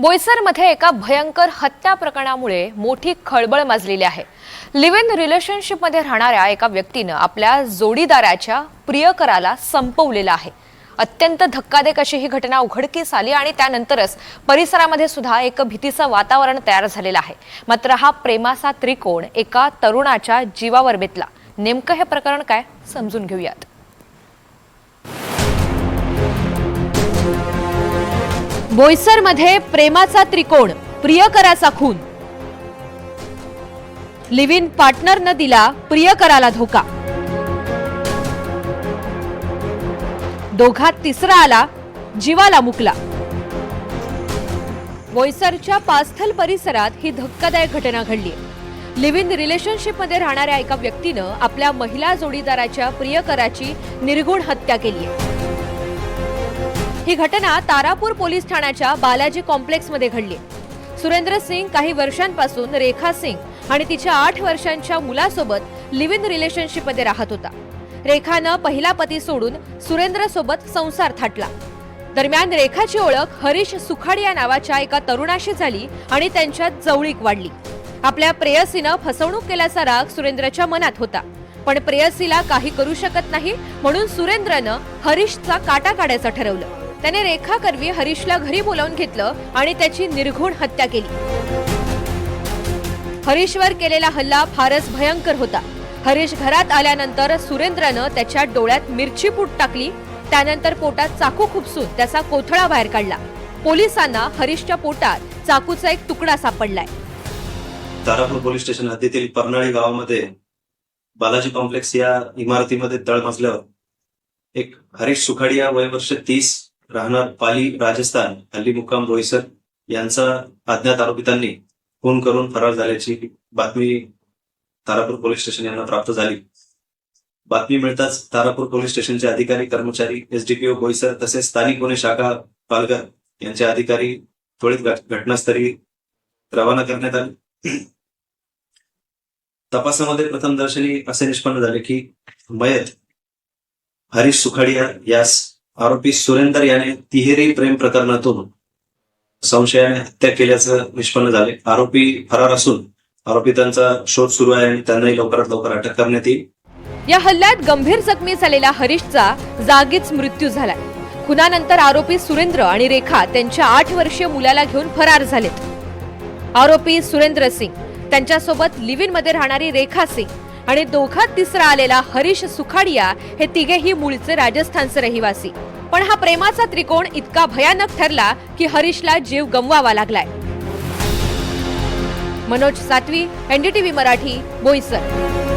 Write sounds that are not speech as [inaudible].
बोईसरमध्ये एका भयंकर हत्या प्रकरणामुळे मोठी खळबळ माजलेली आहे. लिव्ह इन रिलेशनशिपमध्ये राहणाऱ्या एका व्यक्तीनं आपल्या जोडीदाराच्या प्रियकराला संपवलेलं आहे. अत्यंत धक्कादायक अशी ही घटना उघडकीस आली आणि त्यानंतरच परिसरामध्ये सुद्धा एक भीतीचं वातावरण तयार झालेलं आहे. मात्र हा प्रेमाचा त्रिकोण एका तरुणाच्या जीवावर बेतला. नेमकं हे प्रकरण काय? समजून घेऊयात. बोईसरमध्ये प्रेमाचा त्रिकोण प्रियकराचा खून. लिव्ह इन पार्टनरनं दिला प्रियकराला धोका. दोघात तिसरा आला जीवाला मुकला. बोईसरच्या पास्थल परिसरात ही धक्कादायक घटना घडली. लिव्ह इन रिलेशनशिपमध्ये राहणाऱ्या एका व्यक्तीनं आपल्या महिला जोडीदाराच्या प्रियकराची निर्गुण हत्या केली आहे. ही घटना तारापूर पोलीस ठाण्याच्या बालाजी कॉम्प्लेक्समध्ये घडली. सुरेंद्र सिंग काही वर्षांपासून रेखा सिंग आणि तिच्या आठ वर्षांच्या मुलासोबत लिव्ह इन रिलेशनशिपमध्ये राहत होता. रेखानं पहिला पती सोडून सुरेंद्र सोबत संसार थाटला. दरम्यान रेखाची ओळख हरीश सुखाडिया नावाच्या एका तरुणाशी झाली आणि त्यांच्यात जवळीक वाढली. आपल्या प्रेयसीनं फसवणूक केल्याचा राग सुरेंद्रच्या मनात होता. पण प्रेयसीला काही करू शकत नाही म्हणून सुरेंद्रनं हरीशचा काटा काढायचं ठरवलं. त्याने रेखा करवी हरीशला घरी बोलावून घेतलं आणि त्याची निर्घुण हत्या केली. हरीशवर केलेला हल्ला फारच भयंकर होता. हरीश घरात आल्यानंतर सुरेंद्रनं त्याच्या डोळ्यात मिरची पूट टाकली त्यानंतर पोटात चाकू खुपसून त्याचा कोथळा बाहेर काढला. पोलिसांना हरीशच्या पोटात चाकूचा एक तुकडा सापडलाय. तारापूर पोलीस स्टेशन हद्दीतील पर्नाळी गावामध्ये बालाजी कॉम्प्लेक्स या इमारतीमध्ये तळ मजल्यावर एक हरीश सुखाडिया वय वर्ष तीस राहणार पाली राजस्थान हल्ली मुक्काम बोईसर यांचा अज्ञात आरोपितांनी फोन करून फरार झाल्याची बातमी तारापूर पोलीस स्टेशन यांना प्राप्त झाली. बातमी मिळताच तारापूर पोलीस स्टेशनचे अधिकारी कर्मचारी एसडीपीओ बोईसर तसेच स्थानिक गुन्हे शाखा पालघर यांचे अधिकारी त्वरित घटनास्थळी रवाना करण्यात आले. [clears throat] तपासामध्ये प्रथम दर्शनी असे निष्पन्न झाले की मयत हरीश सुखाडिया यास आरोपी सुरेंदर याने तिहेरी प्रेम प्रकरणातून संशयाने हत्या केल्याचं निष्पन्न झाले. आरोपी फरार असून आरोपी त्यांचा शोध सुरू आहे आणि त्यांनाही लवकरात लवकर अटक करण्यात येईल. या हल्ल्यात गंभीर जखमी झालेला हरीशचा जागीच मृत्यू झालाय. खुनानंतर आरोपी सुरेंद्र आणि रेखा त्यांच्या आठ वर्षीय मुलाला घेऊन फरार झालेत. आरोपी सुरेंद्र सिंग त्यांच्यासोबत लिव्हिनमध्ये राहणारी रेखा सिंग आणि दोघात तिसरा आलेला हरीश सुखाडिया हे तिघेही मूळचे राजस्थानचे रहिवासी. पण हा प्रेमाचा त्रिकोण इतका भयानक ठरला की हरीशला जीव गमवावा लागलाय. मनोज सातवी एनडीटीव्ही मराठी बोईसर.